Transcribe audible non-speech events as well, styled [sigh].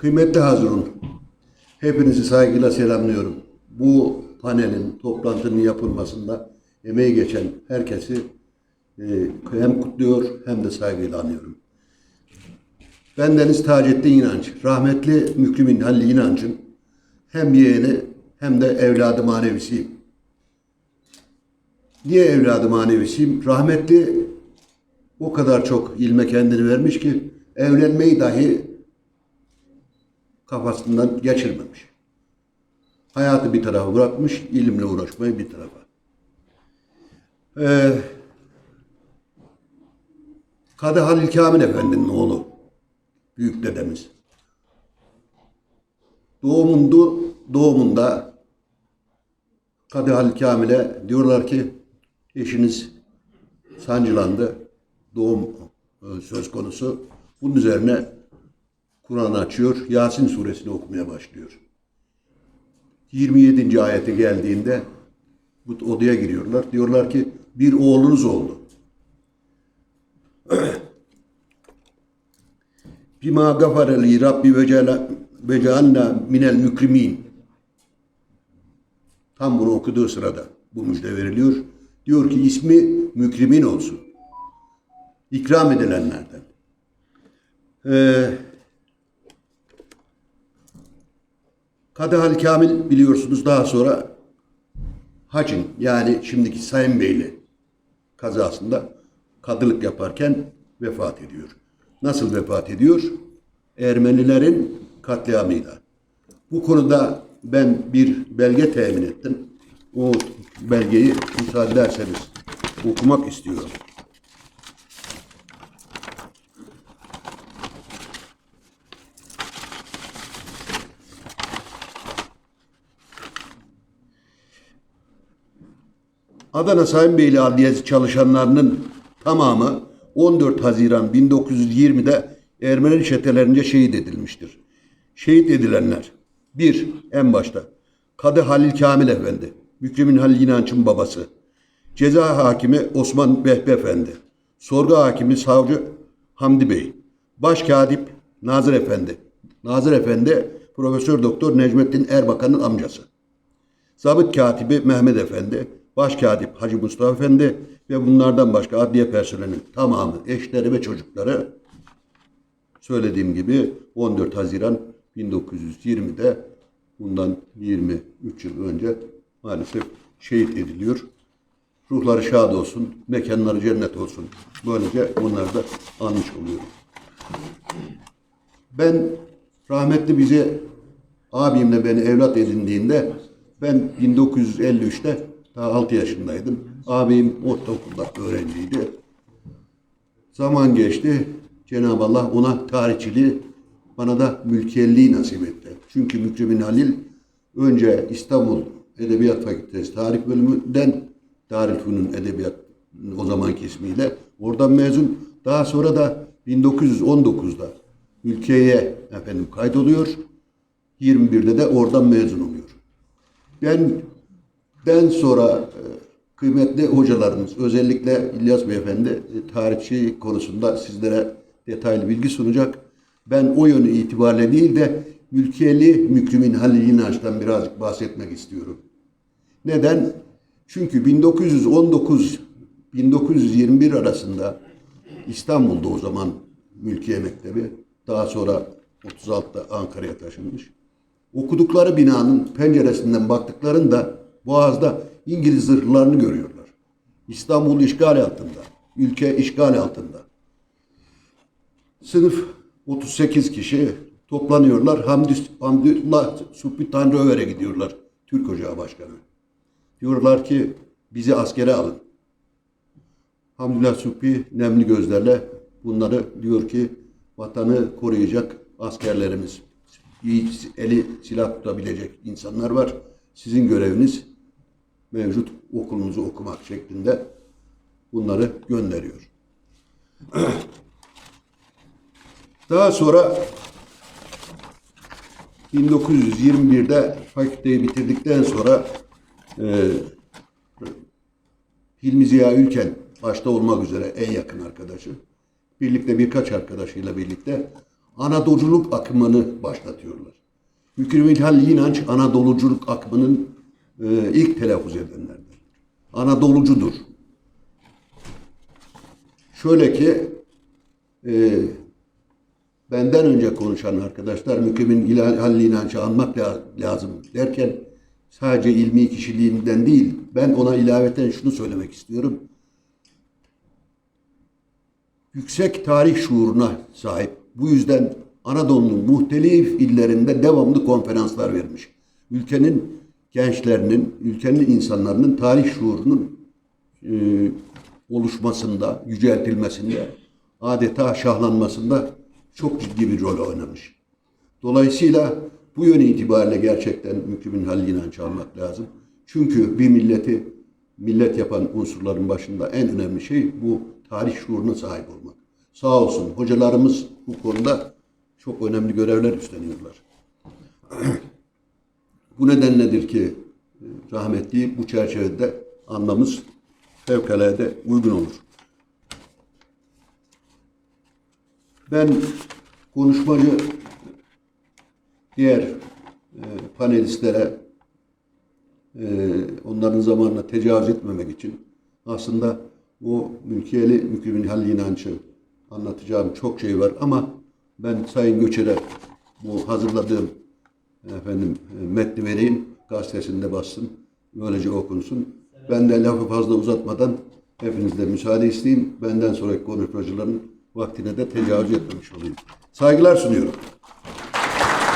Kıymetli Hazırun, hepinizi saygıyla selamlıyorum. Bu panelin, toplantının yapılmasında emeği geçen herkesi e, hem kutluyor hem de saygıyla anıyorum. Ben Deniz Taceddin İnanç, rahmetli Mükrimin Halil İnanç'ın hem yeğeni hem de evladı manevisiyim. Niye evladı manevisiyim? Rahmetli o kadar çok ilme kendini vermiş ki evlenmeyi dahi kafasından geçirmemiş. Hayatı bir tarafa bırakmış, ilimle uğraşmayı bir tarafa. Ee, Kadı Halil Kamil Efendi'nin oğlu, büyük dedemiz. Doğumundu, doğumunda Kadı Halil Kamil'e diyorlar ki eşiniz sancılandı. Doğum e, söz konusu. Bunun üzerine Kur'an açıyor. Yasin suresini okumaya başlıyor. 27. ayete geldiğinde bu odaya giriyorlar. Diyorlar ki bir oğlunuz oldu. [clears throat] Bima gafare li Rabbi ve cealna minel mükrimin. Tam bunu okuduğu sırada bu müjde veriliyor. Diyor ki ismi mükrimin olsun. İkram edilenlerden. Ee, Kadı Halil Kamil biliyorsunuz daha sonra Hacın yani şimdiki Sayın Beyli kazasında kadılık yaparken vefat ediyor. Nasıl vefat ediyor? Ermenilerin katliamıyla. Bu konuda ben bir belge temin ettim. O belgeyi müsaade ederseniz okumak istiyorum. Adana Sayın Beyli Adliyesi çalışanlarının tamamı 14 Haziran 1920'de Ermeni çetelerince şehit edilmiştir. Şehit edilenler 1. En başta Kadı Halil Kamil Efendi, Mükremin Halil İnanç'ın babası. Ceza hakimi Osman Vehbi Efendi. Sorgu hakimi Savcı Hamdi Bey. Başkatip Nazır Efendi. Nazır Efendi Profesör Doktor Necmettin Erbakan'ın amcası. Zabıt katibi Mehmet Efendi, başkatip Hacı Mustafa Efendi ve bunlardan başka adliye personelinin tamamı, eşleri ve çocukları söylediğim gibi 14 Haziran 1920'de bundan 23 yıl önce maalesef şehit ediliyor. Ruhları şad olsun, mekanları cennet olsun. Böylece onları da anmış oluyorum. Ben rahmetli bize abimle beni evlat edindiğinde ben 1953'te daha 6 yaşındaydım. Abim ortaokulda öğrenciydi. Zaman geçti. Cenab-ı Allah ona tarihçiliği, bana da mülkiyelliği nasip etti. Çünkü Mükremin Halil önce İstanbul Edebiyat Fakültesi Tarih Bölümünden Darülfünun Edebiyat o zamanki ismiyle oradan mezun. Daha sonra da 1919'da ülkeye efendim kaydoluyor. 21'de de oradan mezun oluyor. Ben ben sonra e, kıymetli hocalarımız özellikle İlyas Beyefendi e, tarihçi konusunda sizlere detaylı bilgi sunacak. Ben o yönü itibariyle değil de ülkeli Mükrimin Halil İnanç'tan birazcık bahsetmek istiyorum. Neden? Çünkü 1919-1921 arasında İstanbul'da o zaman Mülkiye Mektebi, daha sonra 36'da Ankara'ya taşınmış. Okudukları binanın penceresinden baktıklarında Boğaz'da İngiliz zırhlarını görüyorlar. İstanbul işgal altında, ülke işgal altında. Sınıf 38 kişi toplanıyorlar. Hamdi, Hamdullah Subhi Tanrıöver'e gidiyorlar. Türk Ocağı Başkanı. Diyorlar ki bizi askere alın. Hamdullah Subhi nemli gözlerle bunları diyor ki vatanı koruyacak askerlerimiz, iyi eli silah tutabilecek insanlar var. Sizin göreviniz mevcut okulunuzu okumak şeklinde bunları gönderiyor. [clears throat] Daha sonra 1921'de fakülteyi bitirdikten sonra e, Hilmi Ziya Ülken başta olmak üzere en yakın arkadaşı, birlikte birkaç arkadaşıyla birlikte Anadoluculuk akımını başlatıyorlar. Mükremin inanç Anadoluculuk akımının e, ilk telaffuz edenlerdir. Anadolucudur. Şöyle ki e, benden önce konuşan arkadaşlar mükremin ilahal inancı anmak la- lazım derken sadece ilmi kişiliğinden değil ben ona ilaveten şunu söylemek istiyorum. Yüksek tarih şuuruna sahip. Bu yüzden Anadolu'nun muhtelif illerinde devamlı konferanslar vermiş. Ülkenin gençlerinin, ülkenin insanların tarih şuurunun e, oluşmasında, yüceltilmesinde, adeta şahlanmasında çok ciddi bir rol oynamış. Dolayısıyla bu yönü itibariyle gerçekten halil inancı almak lazım. Çünkü bir milleti millet yapan unsurların başında en önemli şey bu tarih şuuruna sahip olmak. Sağ olsun hocalarımız bu konuda çok önemli görevler üstleniyorlar. [clears throat] bu nedenledir ki e, rahmetli bu çerçevede anmamız fevkalade uygun olur. Ben konuşmacı diğer e, panelistlere e, onların zamanına tecavüz etmemek için aslında o mülkiyeli mükrimin halli inancı anlatacağım çok şey var ama ben Sayın Göçer'e bu hazırladığım efendim e, metni vereyim gazetesinde bassın böylece okunsun. Ben de lafı fazla uzatmadan hepinizden müsaade isteyeyim. Benden sonraki konuşmacıların vaktine de tecavüz etmemiş olayım. Saygılar sunuyorum.